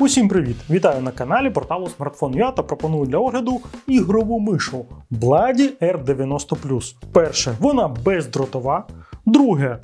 Усім привіт! Вітаю на каналі порталу Smartphone.ua та пропоную для огляду ігрову мишу Blady R90 Перше, вона бездротова. Друге,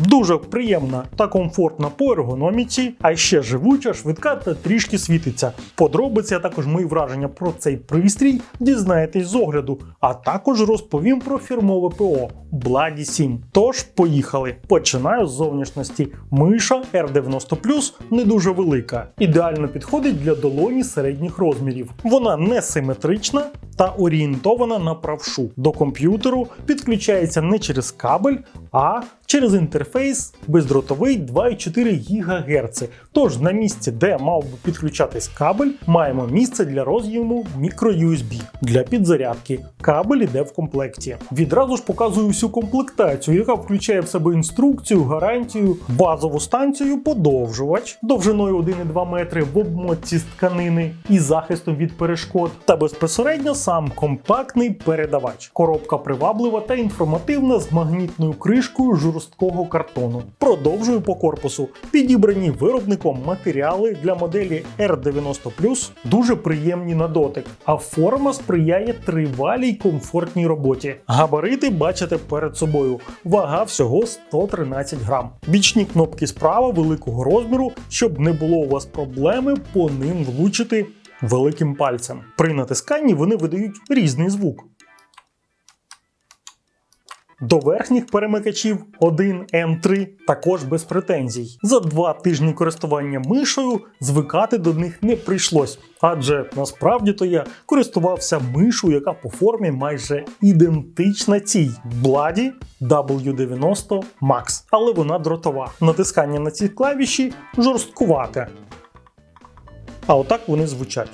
дуже приємна та комфортна по ергономіці, а ще живуча, швидка та трішки світиться. Подробиці, а також мої враження про цей пристрій дізнаєтесь з огляду, а також розповім про фірмове ПО Blady 7. Тож, поїхали. Починаю з зовнішності. Миша R90 не дуже велика. Ідеально підходить для долоні середніх розмірів. Вона не симетрична та орієнтована на правшу. До комп'ютеру підключається не через кабель, а через інтерфейс бездротовий 2,4 ГГц. Тож на місці, де мав би підключатись кабель, маємо місце для роз'єму microUSB для підзарядки. Кабель іде в комплекті. Відразу ж показую всю комплектацію, яка включає в себе інструкцію, гарантію, базову станцію, подовжувач довжиною 1,2 метри в обмотці з тканини і захистом від перешкод, та безпосередньо сам компактний передавач. Коробка приваблива та інформативна з магнітною кришкою жорсткого картону. Продовжую по корпусу. Підібрані виробником матеріали для моделі R90 дуже приємні на дотик, а форма сприяє тривалій комфортній роботі. Габарити бачите перед собою. Вага всього 113 грам. Бічні кнопки справа великого розміру, щоб не було у вас проблеми по ним влучити великим пальцем. При натисканні вони видають різний звук. До верхніх перемикачів 1 М3 також без претензій. За два тижні користування мишою звикати до них не прийшлось, адже насправді то я користувався мишою, яка по формі майже ідентична цій Blady W90 Max, але вона дротова. Натискання на ці клавіші жорсткувате. А отак вони звучать.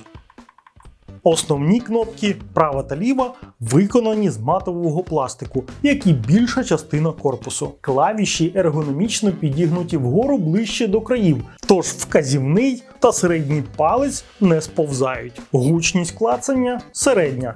Основні кнопки права та ліва виконані з матового пластику, як і більша частина корпусу. Клавіші ергономічно підігнуті вгору ближче до країв, тож вказівний та середній палець не сповзають. Гучність клацання середня.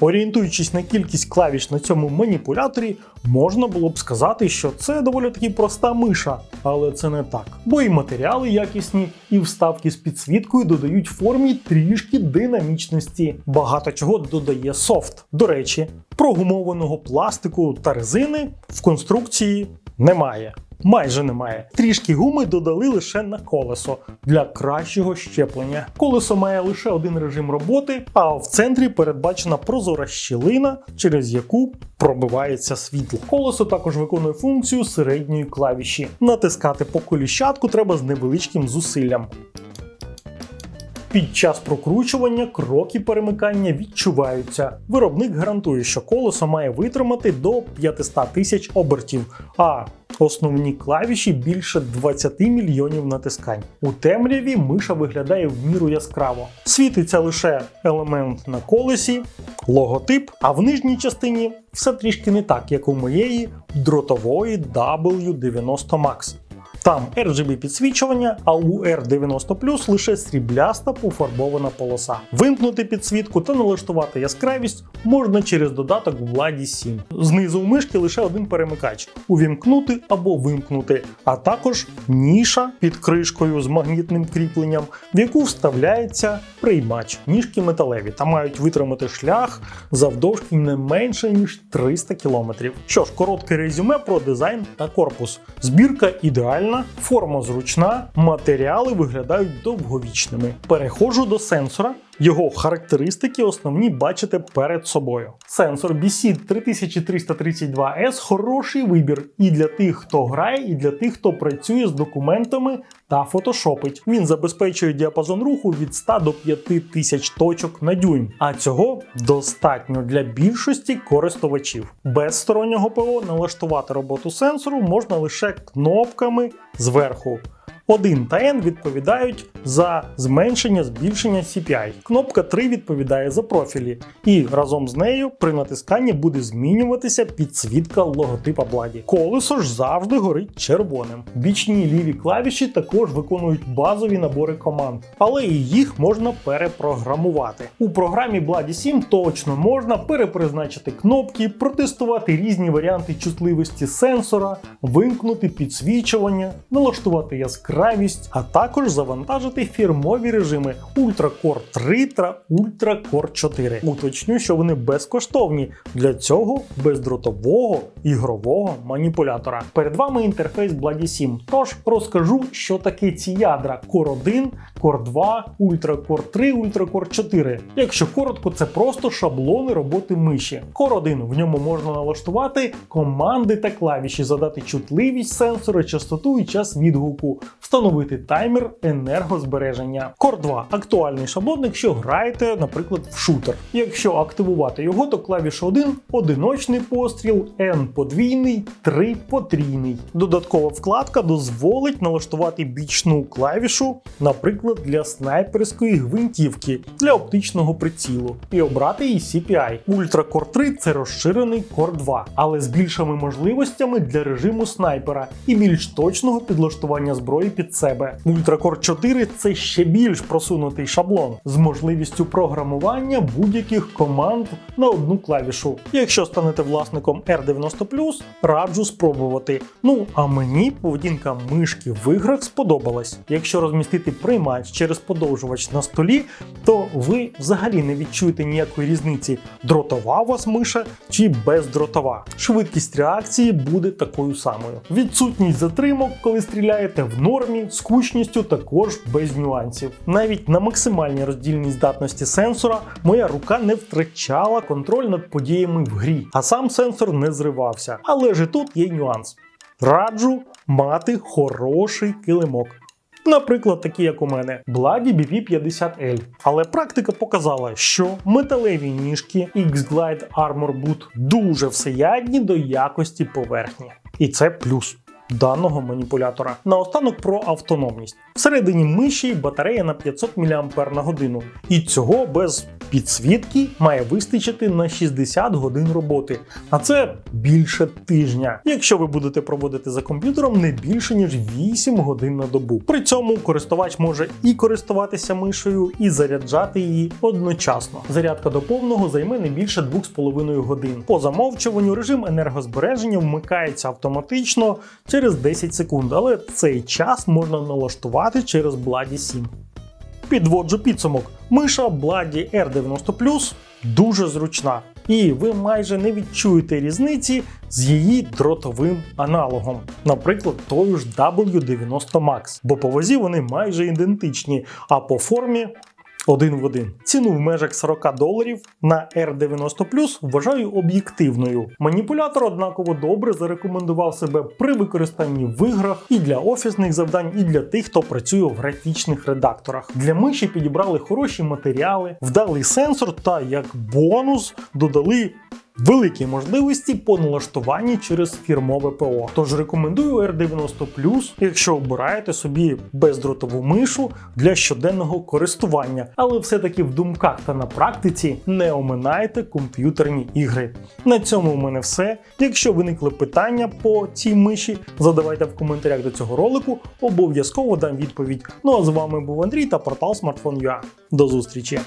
Орієнтуючись на кількість клавіш на цьому маніпуляторі, можна було б сказати, що це доволі таки проста миша, але це не так. Бо і матеріали якісні, і вставки з підсвіткою додають формі трішки динамічності. Багато чого додає софт. До речі, прогумованого пластику та резини в конструкції немає. Майже немає. Трішки гуми додали лише на колесо для кращого щеплення. Колесо має лише один режим роботи, а в центрі передбачена прозора щілина, через яку пробивається світло. Колесо також виконує функцію середньої клавіші. Натискати по коліщатку треба з невеличким зусиллям. Під час прокручування кроки перемикання відчуваються. Виробник гарантує, що колесо має витримати до 500 тисяч обертів, а основні клавіші більше 20 мільйонів натискань. У темряві миша виглядає в міру яскраво. Світиться лише елемент на колесі, логотип, а в нижній частині все трішки не так, як у моєї дротової W90 Max. Там RGB підсвічування, а у R90 лише срібляста пофарбована полоса. Вимкнути підсвітку та налаштувати яскравість можна через додаток Владі 7. Знизу у мишки лише один перемикач увімкнути або вимкнути, а також ніша під кришкою з магнітним кріпленням, в яку вставляється приймач. Ніжки металеві та мають витримати шлях завдовжки не менше ніж 300 км. Що ж, коротке резюме про дизайн та корпус. Збірка ідеальна. Форма зручна, матеріали виглядають довговічними. Переходжу до сенсора. Його характеристики основні бачите перед собою. Сенсор BC 3332S хороший вибір і для тих, хто грає, і для тих, хто працює з документами та фотошопить. Він забезпечує діапазон руху від 100 до 5000 точок на дюйм, а цього достатньо для більшості користувачів. Без стороннього ПО налаштувати роботу сенсору можна лише кнопками зверху. 1 та N відповідають за зменшення збільшення CPI. Кнопка 3 відповідає за профілі, і разом з нею при натисканні буде змінюватися підсвітка логотипа Бладі. Колесо ж завжди горить червоним. Бічні ліві клавіші також виконують базові набори команд, але і їх можна перепрограмувати. У програмі Bладі 7 точно можна перепризначити кнопки, протестувати різні варіанти чутливості сенсора, вимкнути підсвічування, налаштувати яскравість яскравість, а також завантажити фірмові режими Ultra Core 3 та Ultra Core 4. Уточню, що вони безкоштовні для цього бездротового ігрового маніпулятора. Перед вами інтерфейс Bloody 7, тож розкажу, що таке ці ядра Core 1, Core 2, Ultra Core 3, Ultra Core 4. Якщо коротко, це просто шаблони роботи миші. Core 1 в ньому можна налаштувати команди та клавіші, задати чутливість сенсора, частоту і час відгуку, встановити таймер енергозбереження. Core 2 актуальний шаблон, якщо граєте, наприклад, в шутер. Якщо активувати його, то клавіша 1 одиночний постріл, N подвійний, 3 потрійний. Додаткова вкладка дозволить налаштувати бічну клавішу, наприклад, для снайперської гвинтівки для оптичного прицілу, і обрати її CPI. Ultra Core 3 це розширений Core 2, але з більшими можливостями для режиму снайпера і більш точного підлаштування зброї під себе. Core 4 це ще більш просунутий шаблон з можливістю програмування будь-яких команд на одну клавішу. Якщо станете власником R90, раджу спробувати. Ну а мені поведінка мишки в іграх сподобалась. Якщо розмістити приймач через подовжувач на столі, то ви взагалі не відчуєте ніякої різниці, дротова у вас миша чи бездротова. Швидкість реакції буде такою самою. Відсутність затримок, коли стріляєте в нормі, з кучністю також без нюансів. Навіть на максимальній роздільній здатності сенсора моя рука не втрачала контроль над подіями в грі, а сам сенсор не зривався. Але ж і тут є нюанс. Раджу мати хороший килимок. Наприклад, такі як у мене Bloody BP50L. Але практика показала, що металеві ніжки X-Glide Armor Boot дуже всеядні до якості поверхні. І це плюс даного маніпулятора. Наостанок про автономність. Всередині миші батарея на 500 мАч і цього без підсвітки має вистачити на 60 годин роботи, а це більше тижня. Якщо ви будете проводити за комп'ютером не більше ніж 8 годин на добу. При цьому користувач може і користуватися мишею, і заряджати її одночасно. Зарядка до повного займе не більше 2,5 годин. По замовчуванню режим енергозбереження вмикається автоматично через 10 секунд, але цей час можна налаштувати через Bloody 7. Підводжу підсумок. Миша Bloody R90 дуже зручна, і ви майже не відчуєте різниці з її дротовим аналогом, наприклад, тою ж W90 Max, бо по вазі вони майже ідентичні, а по формі один в один. Ціну в межах 40 доларів на R90 вважаю об'єктивною. Маніпулятор однаково добре зарекомендував себе при використанні в іграх і для офісних завдань, і для тих, хто працює в графічних редакторах. Для миші підібрали хороші матеріали, вдалий сенсор та як бонус додали. Великі можливості по налаштуванні через фірмове ПО. Тож рекомендую R90 якщо обираєте собі бездротову мишу для щоденного користування. Але все-таки в думках та на практиці не оминайте комп'ютерні ігри. На цьому у мене все. Якщо виникли питання по цій миші, задавайте в коментарях до цього ролику, обов'язково дам відповідь. Ну а з вами був Андрій та портал Smartphone.ua. До зустрічі!